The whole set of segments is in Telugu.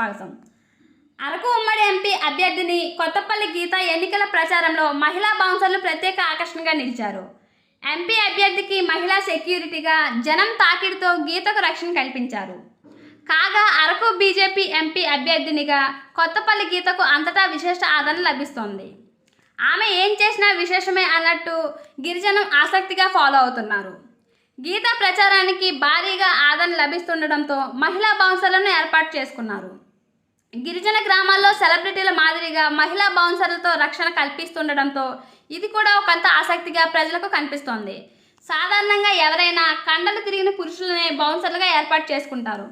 స్వాగతం. అరకు ఉమ్మడి ఎంపీ అభ్యర్థిని కొత్తపల్లి గీత ఎన్నికల ప్రచారంలో మహిళా బౌన్సర్లు ప్రత్యేక ఆకర్షణగా నిలిచారు. ఎంపీ అభ్యర్థికి మహిళా సెక్యూరిటీగా జనం తాకిడితో గీతకు రక్షణ కల్పించారు. కాగా అరకు బీజేపీ ఎంపీ అభ్యర్థినిగా కొత్తపల్లి గీతకు అంతటా విశేష ఆదరణ లభిస్తోంది. ఆమె ఏం చేసినా విశేషమే అన్నట్టు గిరిజనం ఆసక్తిగా ఫాలో అవుతున్నారు. గీత ప్రచారానికి భారీగా ఆదరణ లభిస్తుండటంతో మహిళా బౌన్సర్లను ఏర్పాటు చేసుకున్నారు. గిరిజన గ్రామాల్లో సెలబ్రిటీల మాదిరిగా మహిళా బౌన్సర్లతో రక్షణ కల్పిస్తుండటంతో ఇది కూడా ఒకంత ఆసక్తిగా ప్రజలకు కనిపిస్తోంది. సాధారణంగా ఎవరైనా కండలు తిరిగిన పురుషులనే బౌన్సర్లుగా ఏర్పాటు చేసుకుంటారు.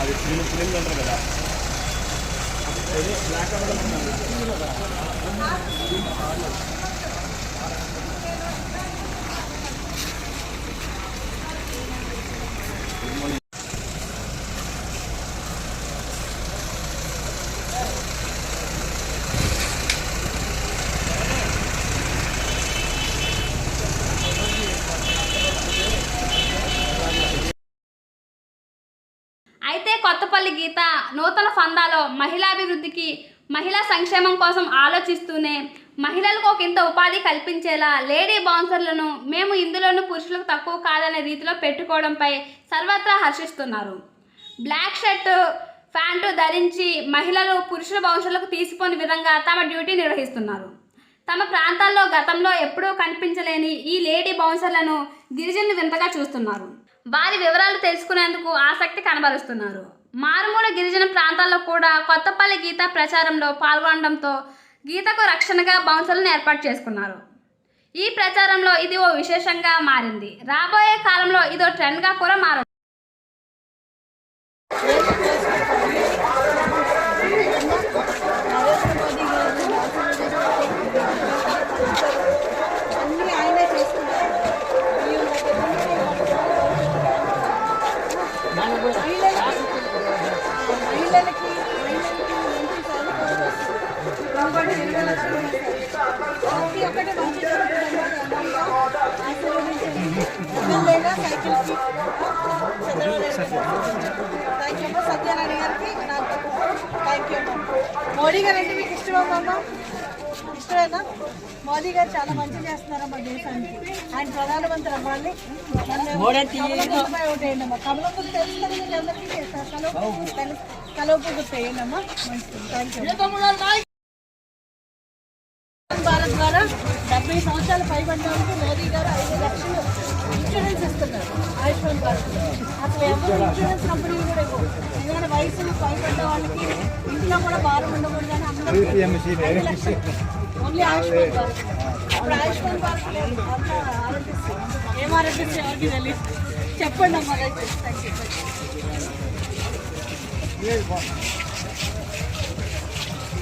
అది ఫిలిం ఫిలిం అంటారు కదా అయితే కొత్తపల్లి గీత నూతన ఫందాలో మహిళాభివృద్ధికి మహిళా సంక్షేమం కోసం ఆలోచిస్తూనే మహిళలకు ఒక ఇంత ఉపాధి కల్పించేలా లేడీ బౌన్సర్లను మేము ఇందులోనూ పురుషులకు తక్కువ కాదనే రీతిలో పెట్టుకోవడంపై సర్వత్రా హర్షిస్తున్నారు. బ్లాక్ షర్ట్ ప్యాంటు ధరించి మహిళలు పురుషుల బౌన్సర్లకు తీసిపోని విధంగా తమ డ్యూటీ నిర్వహిస్తున్నారు. తమ ప్రాంతాల్లో గతంలో ఎప్పుడూ కనిపించలేని ఈ లేడీ బౌన్సర్లను గిరిజనులు వింతగా చూస్తున్నారు. వారి వివరాలు తెలుసుకునేందుకు ఆసక్తి కనబరుస్తున్నారు. మారుమూల గిరిజన ప్రాంతాల్లో కూడా కొత్తపల్లి గీత ప్రచారంలో పాల్గొనడంతో గీతకు రక్షణగా బౌన్సర్లను ఏర్పాటు చేసుకున్నారు. ఈ ప్రచారంలో ఇది ఓ విశేషంగా మారింది. రాబోయే కాలంలో ఇదో ట్రెండ్గా కూడా మారదు థ్యాంక్ యూ. అమ్మ సత్యనారాయణ గారికి థ్యాంక్ యూ మోడీ గారు అంటే మీకు ఇష్టమమ్మా ఇష్టమేనా మోదీ గారు చాలా మంచి చేస్తున్నారమ్మా దేశానికి ఆయన ప్రధానమంత్రి అవ్వాలి కమలంపై కమలం గుర్తు తెలుసు మీకు అందరికీ చేస్తారు కలవ తెలుసు గుర్తు వేయండి అమ్మా థ్యాంక్ యూ భారత్ ద్వారా డెబ్బై సంవత్సరాల పైబడిన వాళ్ళకి మోదీ గారు ఐదు లక్షలు ఇన్సూరెన్స్ ఇస్తున్నారు ఆయుష్మాన్ భారత్ అసలు ఎవరు ఇన్సూరెన్స్ కంపెనీలు కూడా ఇవ్వవు ఎందుకంటే వయసులు పైబడ్డ వాళ్ళకి ఇంట్లో కూడా భారం ఉండకూడదని అందరూ ఐదు లక్షలు. ఓన్లీ ఆయుష్మాన్ భారత్ అప్పుడు ఆయుష్మాన్ భారత్ లేదు. అంతా ఆరోగ్యశ్రీ. ఏం ఆరోగ్యశ్రీ ఎవరికి తెలియదు చెప్పండి అమ్మా థ్యాంక్ యూ